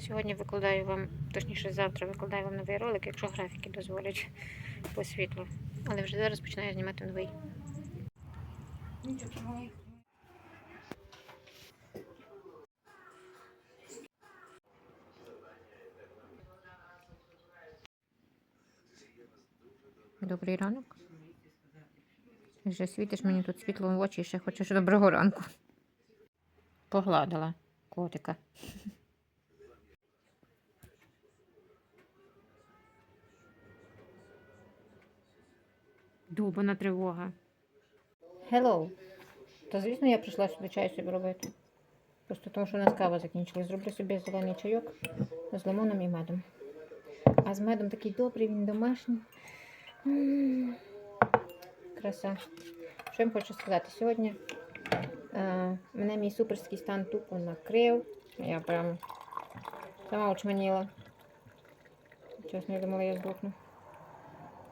Сьогодні викладаю вам, точніше, завтра викладаю вам новий ролик, якщо графіки дозволять по світлу. Але вже зараз починаю знімати новий. Добрий ранок. Вже світиш мені тут світлом в очі і ще хочеш доброго ранку. Погладила котика. Дубана тривога. Hello. Та звісно, я прийшла сюди чай собі робити. Просто тому, що у нас кава закінчилась. Зроблю собі зелений чайок з лимоном і медом. А з медом такий добрий, він домашній. Краса. Що я вам хочу сказати? Сьогодні е, мене мій суперський стан тупо накрив. Я прям сама очманіла. Чесно, я думала, я здохну.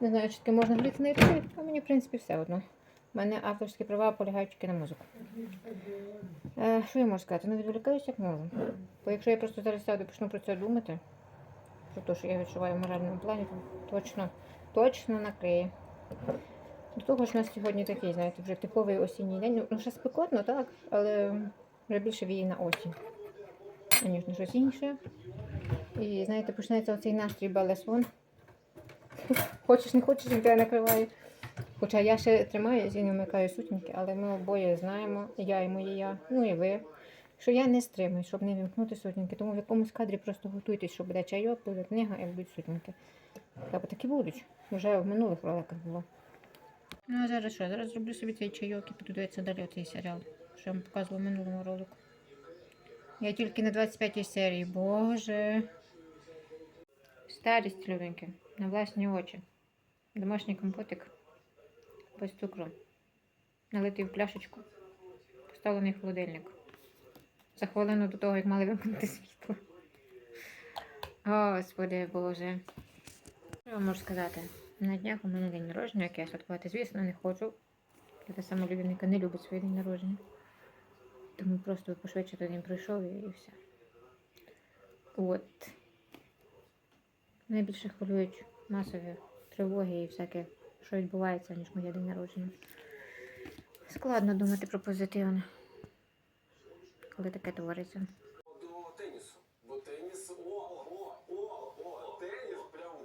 Не знаю, чи таке можна на ютубі, а мені, в принципі, все одно. У мене авторські права полягають тільки на музику. Е, що я можу сказати? Не відволікаюся, як можу. Бо якщо я просто зараз сяду і почну про це думати, про те, що я відчуваю в моральному плані, то точно, точно накриє. До того ж, у нас сьогодні такий, знаєте, вже типовий осінній день. Ну, ще спекотно, так, але вже більше віє на осінь, аніж на щось інше. І знаєте, почнеться оцей настрій балесон. Хочеш, не хочеш, він тебе накриває. Хоча я ще тримаюся і не вмикаю сутінки, але ми обоє знаємо, я і моє я, ну і ви, що я не стримую, щоб не вімкнути сутінки. Тому в якомусь кадрі просто готуйтесь, що буде чайок, буде книга і будуть сутінки. Та бо такі будуть. Вже в минулих роликах було. Ну а зараз що? Зараз зроблю собі цей чайок і буду далі цей серіал, що я вам показувала в минулому ролику. Я тільки на 25 серії, боже. Старість, люденьки, на власні очі. Домашній компотик без цукру. Налитий в пляшечку, поставлений в холодильник. За хвилину до того, як мали вимкнути світло. Господи Боже. Що я можу сказати? На днях у мене день народження, яке я святкувати, звісно, не хочу. Я та сама людина, яка не любить свій день народження. Тому просто пошвидше той день пройшов і все. От. Найбільше хвилюють масові тривоги і всяке, що відбувається, ніж моє день народження. Складно думати про позитивне, коли таке твориться. до тенісу. Бо теніс. О, о, о, о, теніс прям.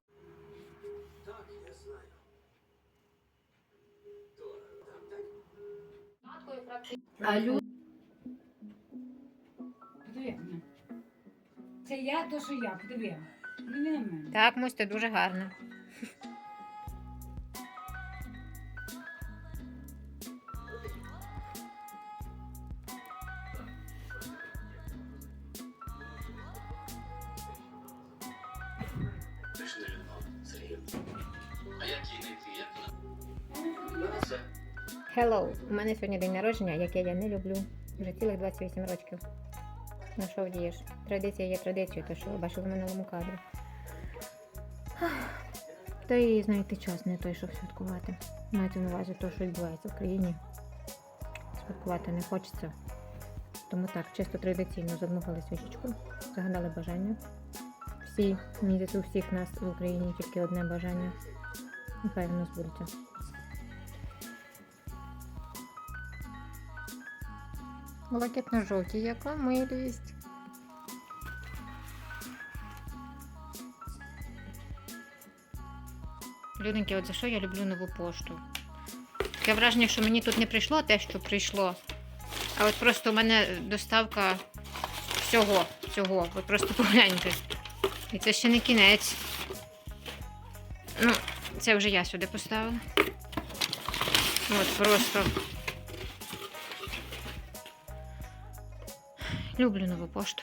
Так, я знаю. А люди. Це я, то що я, подиви. Так, Мусь, ти дуже гарно. Ти ж не виноват, Сергій. А як їй знайти? Як вона? Це. Hello! У мене сьогодні день народження, яке я не люблю. Вже цілих 28 років. Ну що вдієш? Традиція є традицією, то що бачили в минулому кадрі. Та і знаєте, час не той, щоб святкувати. Мається на увазі те, що відбувається в країні. Святкувати не хочеться. Тому так, чисто традиційно задмухали свічечку, загадали бажання. Всі, здається, у всіх нас в Україні тільки одне бажання. Нехай воно збудеться. Блакитно-жовті, яка милість. Люденьки, от за що я люблю нову пошту? Таке враження, що мені тут не прийшло те, що прийшло. А от просто у мене доставка всього, всього. От просто погляньте. І це ще не кінець. Ну, це вже я сюди поставила. От просто. Люблю нову пошту.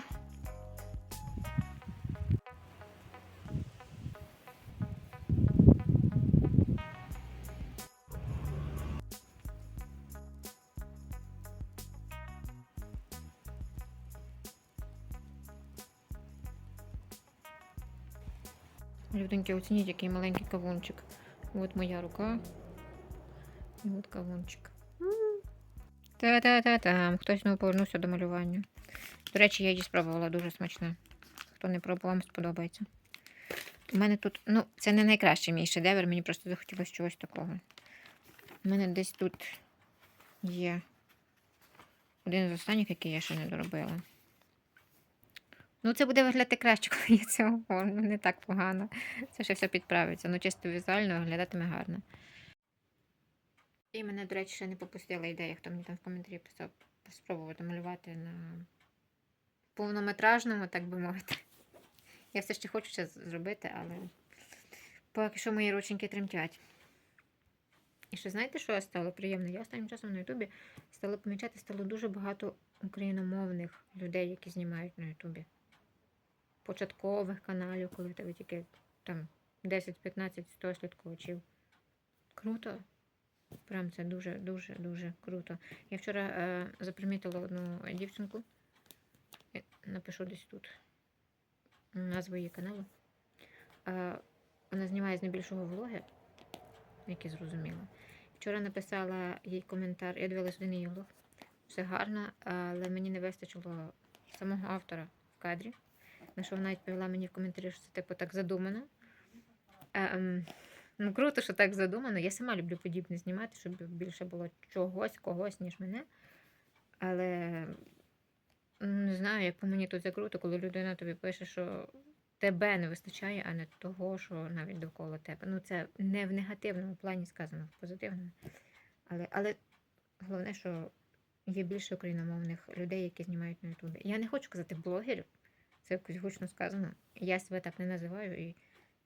Люденьки, оцініть, який маленький кавунчик. От моя рука. І от кавунчик. Та-та-та-там. Хтось знову повернувся до малювання. До речі, я її спробувала дуже смачна. Хто не пробував, вам сподобається. У мене тут, ну, це не найкращий мій шедевр, мені просто захотілося чогось такого. У мене десь тут є один з останніх, який я ще не доробила. Ну, це буде виглядати краще, коли я це оформлю. Не так погано. Це ще все підправиться. Ну, чисто візуально виглядатиме гарно. І мене, до речі, ще не попустила ідея, хто мені там в коментарі писав, спробувати малювати на повнометражному, так би мовити. Я все ще хочу це зробити, але поки що мої рученьки тремтять. І ще знаєте, що стало приємно? Я останнім часом на Ютубі стала помічати, стало дуже багато україномовних людей, які знімають на Ютубі. Початкових каналів, коли в тебе тільки там 10, 15, 100 слідкувачів. Круто. Прям це дуже, дуже, дуже круто. Я вчора е, запримітила одну дівчинку. Напишу десь тут назву її каналу. Е, вона знімає з найбільшого влоги, які зрозуміло. Вчора написала їй коментар, я дивилась один її влог. Все гарно, але мені не вистачило самого автора в кадрі. На що вона відповіла мені в коментарі, що це типу так задумано. Е, ем, ну, круто, що так задумано. Я сама люблю подібне знімати, щоб більше було чогось, когось, ніж мене. Але не знаю, як по мені тут це круто, коли людина тобі пише, що тебе не вистачає, а не того, що навіть довкола тебе. Ну, це не в негативному плані сказано, в позитивному. Але, але головне, що є більше україномовних людей, які знімають на Ютубі. Я не хочу казати блогерів, це якось гучно сказано. Я себе так не називаю і,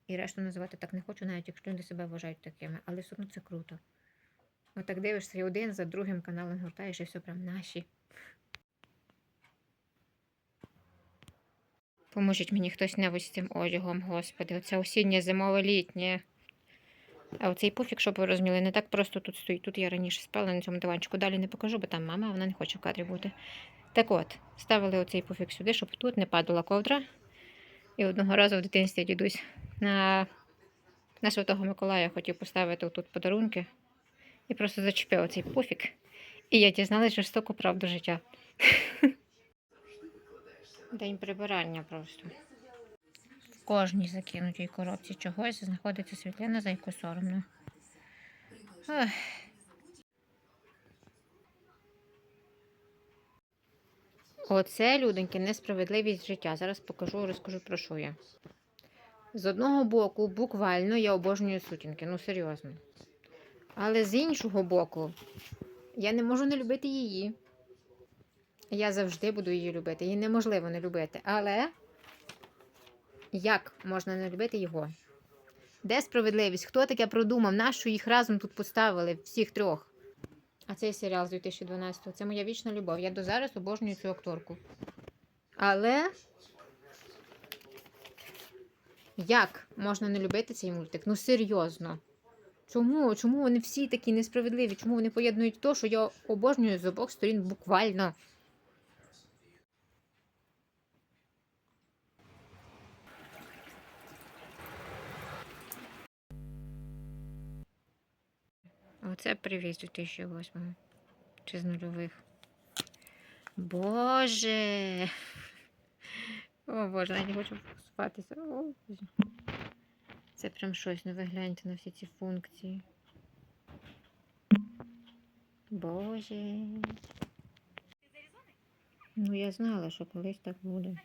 і решту називати так не хочу, навіть якщо люди себе вважають такими. Але все одно це круто. Отак дивишся і один за другим каналом гортаєш, і все прям наші. Поможіть мені хтось небудь з цим одягом, господи. Оце осіннє, зимове, літнє. А оцей пуфік, щоб ви розуміли, не так просто тут стоїть. Тут я раніше спала на цьому диванчику. Далі не покажу, бо там мама, вона не хоче в кадрі бути. Так от, ставили оцей пуфік сюди, щоб тут не падала ковдра. І одного разу в дитинстві дідусь на, на Святого Миколая хотів поставити тут подарунки і просто зачепив оцей пуфік. І я дізналась жорстоку правду життя. День прибирання просто. В кожній закинутій коробці чогось знаходиться світлина, за яку соромно. Ох. Оце, люденьки, несправедливість життя. Зараз покажу, розкажу про що я. З одного боку, буквально я обожнюю сутінки, ну серйозно. Але з іншого боку, я не можу не любити її. Я завжди буду її любити. Її неможливо не любити. Але як можна не любити його? Де справедливість? Хто таке продумав? Нащо їх разом тут поставили? Всіх трьох? А цей серіал з 2012-го це моя вічна любов. Я до зараз обожнюю цю акторку. Але як можна не любити цей мультик? Ну серйозно. Чому? Чому вони всі такі несправедливі? Чому вони поєднують то, що я обожнюю з обох сторін буквально? Оце привіз 2008 чи з нульових. Боже. О Боже, навіть не хочу спатися. О, Боже. Це прям щось, ну ви гляньте на всі ці функції. Боже. Ну, я знала, що колись так буде.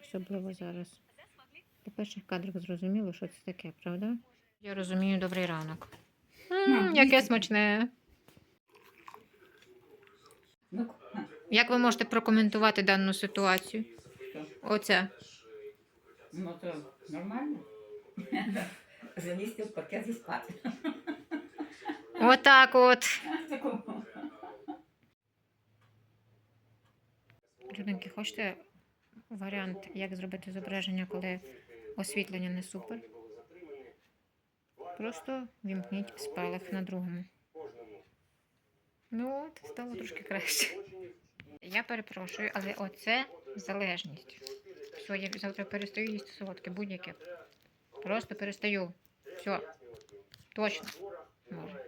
Особливо зараз. По перших кадрах зрозуміло, що це таке, правда? Я розумію, добрий ранок. М, яке їсти смачне. Ну, Як ви можете прокоментувати дану ситуацію? що? Оце. Ну то нормально. Залізти в пакет і спати. Отак от. Такого. Людинки, хочете варіант, як зробити зображення, коли освітлення не супер? Просто вімкніть спалах на другому. Ну от, стало трошки краще. Я перепрошую, але оце залежність. Все, я завтра перестаю їсти солодке, будь-яке. Просто перестаю. Все. Точно. Може.